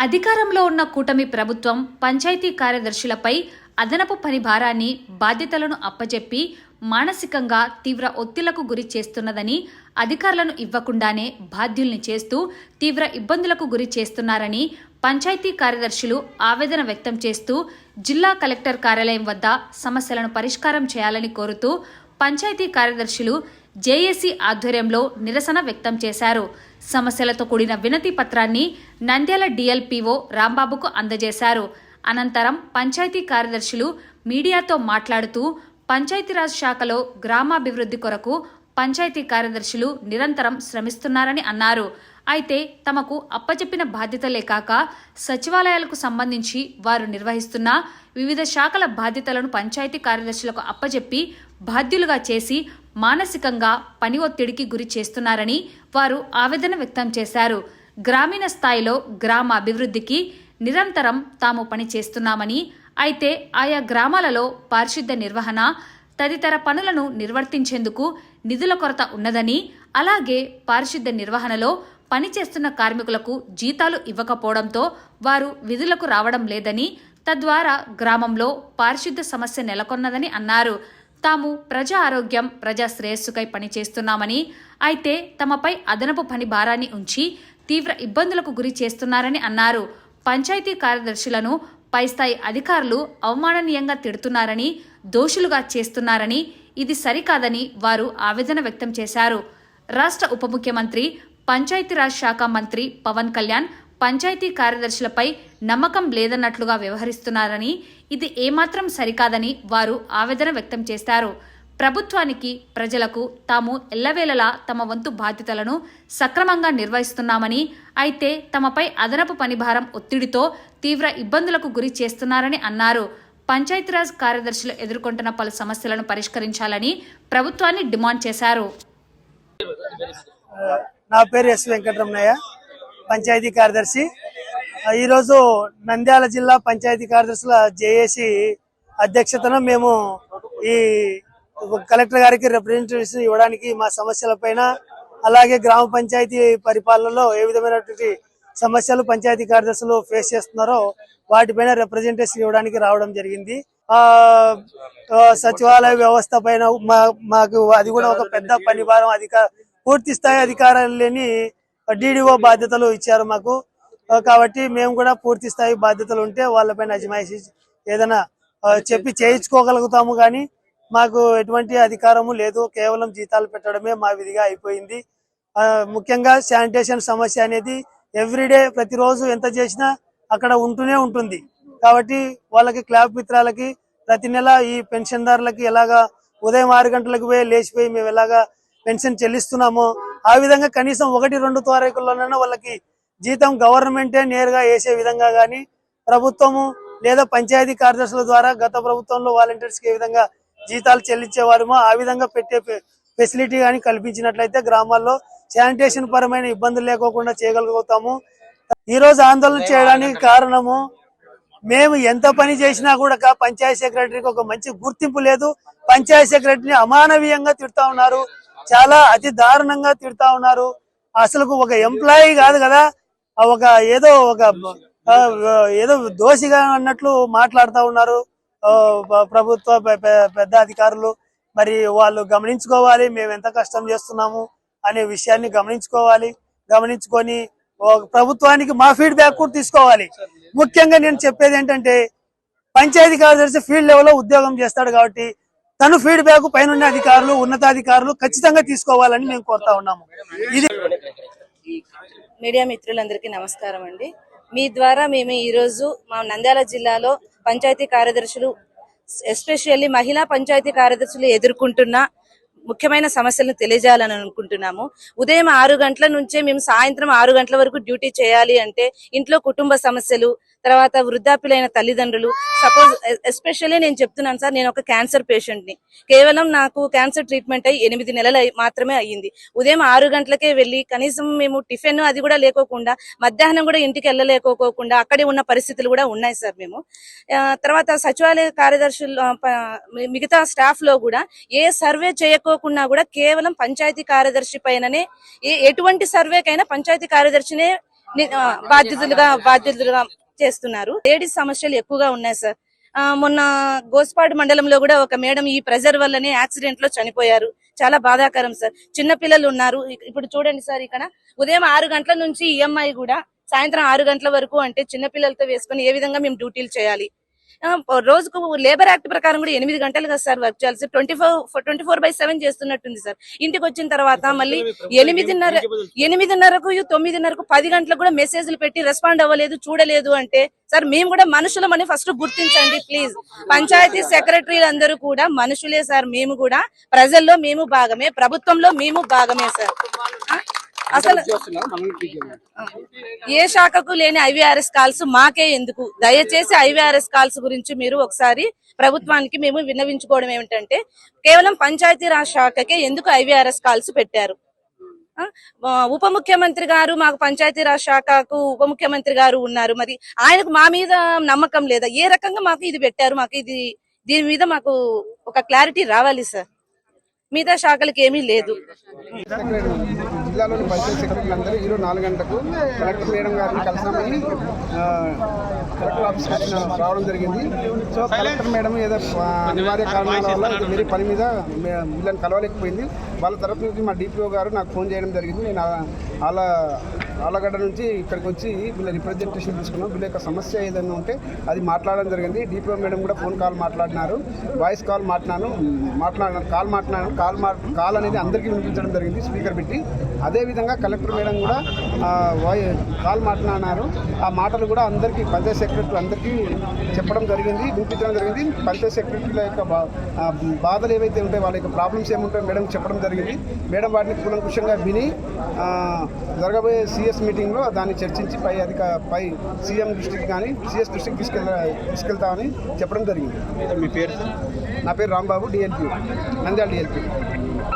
అధికారంలో ఉన్న కూటమి ప్రభుత్వం పంచాయతీ కార్యదర్శులపై అదనపు పని భారాన్ని బాధ్యతలను అప్పచెప్పి మానసికంగా తీవ్ర ఒత్తిళ్ళకు గురి చేస్తున్నదని అధికారులను ఇవ్వకుండానే బాధ్యుల్ని చేస్తూ తీవ్ర ఇబ్బందులకు గురి చేస్తున్నారని పంచాయతీ కార్యదర్శులు ఆవేదన వ్యక్తం చేస్తూ జిల్లా కలెక్టర్ కార్యాలయం వద్ద సమస్యలను పరిష్కారం చేయాలని కోరుతూ పంచాయతీ కార్యదర్శులు జేఏసీ ఆధ్వర్యంలో నిరసన వ్యక్తం చేశారు. సమస్యలతో కూడిన వినతి పత్రాన్ని నంద్యాల డిఎల్పీఓ రాంబాబుకు అందజేశారు. అనంతరం పంచాయతీ కార్యదర్శులు మీడియాతో మాట్లాడుతూ పంచాయతీరాజ్ శాఖలో గ్రామాభివృద్ధి కొరకు పంచాయతీ కార్యదర్శులు నిరంతరం శ్రమిస్తున్నారని అన్నారు. అయితే తమకు అప్పచెప్పిన బాధ్యతలే కాక సచివాలయాలకు సంబంధించి వారు నిర్వహిస్తున్న వివిధ శాఖల బాధ్యతలను పంచాయతీ కార్యదర్శులకు అప్పచెప్పి బాధ్యులుగా చేసి మానసికంగా పని ఒత్తిడికి గురి చేస్తున్నారని వారు ఆవేదన వ్యక్తం చేశారు. గ్రామీణ స్థాయిలో గ్రామ అభివృద్ధికి నిరంతరం తాము పని చేస్తున్నామని అయితే ఆయా గ్రామాలలో పారిశుద్ధ్య నిర్వహణ తదితర పనులను నిర్వర్తించేందుకు నిధుల కొరత ఉన్నదని అలాగే పారిశుద్ధ్య నిర్వహణలో పనిచేస్తున్న కార్మికులకు జీతాలు ఇవ్వకపోవడంతో వారు విధులకు రావడం లేదని తద్వారా గ్రామంలో పారిశుద్ధ్య సమస్య నెలకొన్నదని అన్నారు. తాము ప్రజా ఆరోగ్యం ప్రజా శ్రేయస్సుకై పనిచేస్తున్నామని అయితే తమపై అదనపు పని భారాన్ని ఉంచి తీవ్ర ఇబ్బందులకు గురి చేస్తున్నారని అన్నారు. పంచాయతీ కార్యదర్శులను పై స్థాయి అధికారులు అవమాననీయంగా తిడుతున్నారని దోషులుగా చేస్తున్నారని ఇది సరికాదని వారు ఆవేదన వ్యక్తం చేశారు. రాష్ట్ర ఉప ముఖ్యమంత్రి పంచాయతీరాజ్ శాఖ మంత్రి పవన్ కళ్యాణ్ పంచాయతీ కార్యదర్శులపై నమ్మకం లేదన్నట్లుగా వ్యవహరిస్తున్నారని ఇది ఏమాత్రం సరికాదని వారు ఆవేదన వ్యక్తం చేశారు. ప్రభుత్వానికి ప్రజలకు తాము ఎల్లవేళలా తమ వంతు బాధ్యతలను సక్రమంగా నిర్వహిస్తున్నామని అయితే తమపై అదనపు పనిభారం ఒత్తిడితో తీవ్ర ఇబ్బందులకు గురి చేస్తున్నారని అన్నారు. పంచాయతీరాజ్ కార్యదర్శులు ఎదుర్కొంటున్న పలు సమస్యలను పరిష్కరించాలని ప్రభుత్వాన్ని డిమాండ్ చేశారు. నా పేరు ఎస్ వెంకటరమణయ్య. పంచాయతీ కార్యదర్శి. ఈరోజు నంద్యాల జిల్లా పంచాయతీ కార్యదర్శుల జేఏసీ అధ్యక్షతన మేము ఈ కలెక్టర్ గారికి రిప్రజెంటేషన్ ఇవ్వడానికి మా సమస్యలపైన అలాగే గ్రామ పంచాయతీ పరిపాలనలో ఏ విధమైనటువంటి సమస్యలు పంచాయతీ కార్యదర్శులు ఫేస్ చేస్తున్నారో వాటిపైన రిప్రజెంటేషన్ ఇవ్వడానికి రావడం జరిగింది. ఆ సచివాలయ వ్యవస్థ పైన మా- మాకు అది కూడా ఒక పెద్ద పనిభారం అధిక పూర్తి స్థాయి అధికారాలు లేని డిడిఓ బాధ్యతలు ఇచ్చారు మాకు. కాబట్టి మేము కూడా పూర్తి స్థాయి బాధ్యతలు ఉంటే వాళ్ళపైన అజమాయిషి ఏదైనా చెప్పి చేయించుకోగలుగుతాము కానీ మాకు ఎటువంటి అధికారము లేదు. కేవలం జీతాలు పెట్టడమే మా విధిగా అయిపోయింది. ఆ, ముఖ్యంగా శానిటేషన్ సమస్య అనేది ఎవ్రీడే ప్రతిరోజు ఎంత చేసినా అక్కడ ఉంటూనే ఉంటుంది. కాబట్టి వాళ్ళకి క్లాబ్ మిత్రాలకి ప్రతి నెల ఈ పెన్షన్దారులకి ఎలాగా ఉదయం ఆరు గంటలకు పోయి లేచిపోయి మేము ఎలాగా పెన్షన్ చెల్లిస్తున్నామో ఆ విధంగా కనీసం ఒకటి రెండు తారీఖుల్లోనైనా వాళ్ళకి జీతం గవర్నమెంటే నేరుగా వేసే విధంగా కానీ ప్రభుత్వము లేదా పంచాయతీ కార్యదర్శుల ద్వారా గత ప్రభుత్వంలో వాలంటీర్స్కి ఏ విధంగా జీతాలు చెల్లించేవారమో ఆ విధంగా పెట్టే ఫెసిలిటీ కానీ కల్పించినట్లయితే గ్రామాల్లో శానిటేషన్ పరమైన ఇబ్బందులు లేకోకుండా చేయగలుగుతాము. ఈ రోజు ఆందోళన చేయడానికి కారణము మేము ఎంత పని చేసినా కూడా పంచాయతీ సెక్రటరీకి ఒక మంచి గుర్తింపు లేదు. పంచాయతీ సెక్రటరీని అమానవీయంగా తిడతా ఉన్నారు. చాలా అతి దారుణంగా తిడతా ఉన్నారు. అసలు ఒక ఎంప్లాయీ కాదు కదా ఒక ఏదో ఒక ఏదో దోషిగా అన్నట్లు మాట్లాడుతా ఉన్నారు. ప్రభుత్వ పెద్ద అధికారులు. మరి వాళ్ళు గమనించుకోవాలి మేము ఎంత కష్టం చేస్తున్నాము అనే విషయాన్ని గమనించుకోవాలి. గమనించుకొని ప్రభుత్వానికి మా ఫీడ్బ్యాక్ కూడా తీసుకోవాలి. ముఖ్యంగా నేను చెప్పేది ఏంటంటే పంచాయతీ కార్యదర్శి ఫీల్డ్ లెవెల్లో ఉద్యోగం చేస్తాడు కాబట్టి తను ఫీడ్బ్యాక్ పైన అధికారులు ఉన్నతాధికారులు ఖచ్చితంగా తీసుకోవాలని మేము కోరుతా ఉన్నాము. ఇది మీడియా మిత్రులందరికీ నమస్కారం అండి. మీ ద్వారా మేము ఈరోజు మా నంద్యాల జిల్లాలో పంచాయతీ కార్యదర్శులు ఎస్పెషల్లీ మహిళా పంచాయతీ కార్యదర్శులు ఎదుర్కొంటున్న ముఖ్యమైన సమస్యలను తెలియజేయాలని అనుకుంటున్నాము. ఉదయం ఆరు గంటల నుంచే మేము సాయంత్రం ఆరు గంటల వరకు డ్యూటీ చేయాలి అంటే ఇంట్లో కుటుంబ సమస్యలు తర్వాత వృద్ధాప్యులైన తల్లిదండ్రులు సపోజ్ ఎస్పెషల్లీ నేను చెప్తున్నాను సార్ నేను ఒక క్యాన్సర్ పేషెంట్ని కేవలం నాకు క్యాన్సర్ ట్రీట్మెంట్ అయ్యి ఎనిమిది నెలలు అయి- మాత్రమే అయ్యింది. ఉదయం ఆరు గంటలకే వెళ్ళి కనీసం మేము టిఫిన్ అది కూడా లేకోకుండా మధ్యాహ్నం కూడా ఇంటికి వెళ్ళలేకోకుండా అక్కడే ఉన్న పరిస్థితులు కూడా ఉన్నాయి సార్ మేము. ఆ, తర్వాత సచివాలయ కార్యదర్శులు మిగతా స్టాఫ్లో కూడా ఏ సర్వే చేయకోకుండా కూడా కేవలం పంచాయతీ కార్యదర్శి పైననే ఎటువంటి సర్వేకైనా పంచాయతీ కార్యదర్శినే బాధ్యతలుగా బాధ్యతలుగా చేస్తున్నారు. లేడీస్ సమస్యలు ఎక్కువగా ఉన్నాయి సార్. ఆ, మొన్న గోస్పాడు మండలంలో కూడా ఒక మేడం ఈ ప్రెజర్ వల్లనే యాక్సిడెంట్లో చనిపోయారు. చాలా బాధాకరం సార్. చిన్న పిల్లలు ఉన్నారు. ఇప్పుడు చూడండి సార్ ఇక్కడ ఉదయం ఆరు గంటల నుంచి ఈఎంఐ కూడా సాయంత్రం ఆరు గంటల వరకు అంటే చిన్న పిల్లలతో వేసుకొని ఏ విధంగా మేము డ్యూటీలు చేయాలి? రోజుకు లేబర్ యాక్ట్ ప్రకారం కూడా ఎనిమిది గంటలు కదా సార్ వర్క్ చేయాలి sir. Twenty four twenty four by seven చేస్తున్నట్టుంది sir. ఇంటికి వచ్చిన తర్వాత మళ్ళీ ఎనిమిదిన్నర ఎనిమిదిన్నరకు తొమ్మిదిన్నరకు పది గంటలకు కూడా మెసేజ్లు పెట్టి రెస్పాండ్ అవ్వలేదు చూడలేదు అంటే సార్ మేము కూడా మనుషులమని ఫస్ట్ గుర్తించండి ప్లీజ్ పంచాయతీ సెక్రటరీలు అందరూ కూడా మనుషులే సార్ మేము కూడా ప్రజల్లో మేము భాగమే ప్రభుత్వంలో మేము భాగమే సార్? అసలు. ఏ శాఖకు లేని ఐవీఆర్ఎస్ కాల్స్ మాకే ఎందుకు? దయచేసి ఐవీఆర్ఎస్ కాల్స్ గురించి మీరు ఒకసారి ప్రభుత్వానికి మేము విన్నవించుకోవడం ఏమిటంటే కేవలం పంచాయతీరాజ్ శాఖకే ఎందుకు ఐవీఆర్ఎస్ కాల్స్ పెట్టారు? ఉప ముఖ్యమంత్రి గారు మాకు పంచాయతీరాజ్ శాఖకు ఉప ముఖ్యమంత్రి గారు ఉన్నారు. మరి ఆయనకు మా మీద నమ్మకం లేదా? ఏ రకంగా మాకు ఇది పెట్టారు? మాకు ఇది దీని మీద మాకు ఒక క్లారిటీ రావాలి సార్. మిగతా శాఖలకు ఏమీ లేదు. జిల్లాలోని పంచాయత్ సెక్రటరీలు అందరూ ఈరోజు నాలుగు గంటలకు కలెక్టర్ మేడం గారిని కలిసామని కలెక్టర్ ఆఫీస్ రావడం జరిగింది. సో కలెక్టర్ మేడం ఏదో అనివార్య కారణాల వల్ల ఇది వేరే పని మీద వీళ్ళని కలవలేకపోయింది. వాళ్ళ తరఫు నుంచి మా డిపిఓ గారు నాకు ఫోన్ చేయడం జరిగింది. నేను వాళ్ళ ఆలగడ్డ నుంచి ఇక్కడికి వచ్చి వీళ్ళ రిప్రజెంటేషన్ తీసుకున్నాం. వీళ్ళ యొక్క సమస్య ఏదైనా ఉంటే అది మాట్లాడడం జరిగింది. డిపిఓ మేడం కూడా ఫోన్ కాల్ మాట్లాడినారు. వాయిస్ కాల్ మాట్లాడాను మాట్లాడినాను కాల్ మాట్లాడాను కాల్ మా కాల్ అనేది అందరికీ వినిపించడం జరిగింది. స్పీకర్ పెట్టి అదేవిధంగా కలెక్టర్ మేడం కూడా కాల్ మాట్లాడినారు ఆ మాటలు కూడా అందరికీ పంచాయత్ సెక్రటరీ అందరికీ చెప్పడం జరిగింది వినిపించడం జరిగింది. పంచాయత్ సెక్రటరీల యొక్క బాధలు ఏవైతే ఉంటాయో వాళ్ళ యొక్క ప్రాబ్లమ్స్ ఏముంటాయో మేడం చెప్పడం జరిగింది. మేడం వాటిని కూలంకుషంగా విని జరగబోయే సిఎస్ మీటింగ్లో దాన్ని చర్చించి పై అధిక పై సీఎం దృష్టికి కానీ సిఎస్ దృష్టికి తీసుకెళ్ళ తీసుకెళ్తామని చెప్పడం జరిగింది. మీ పేరు నా పేరు రాంబాబు డిఎల్పి నంద్యాల డిఎల్పి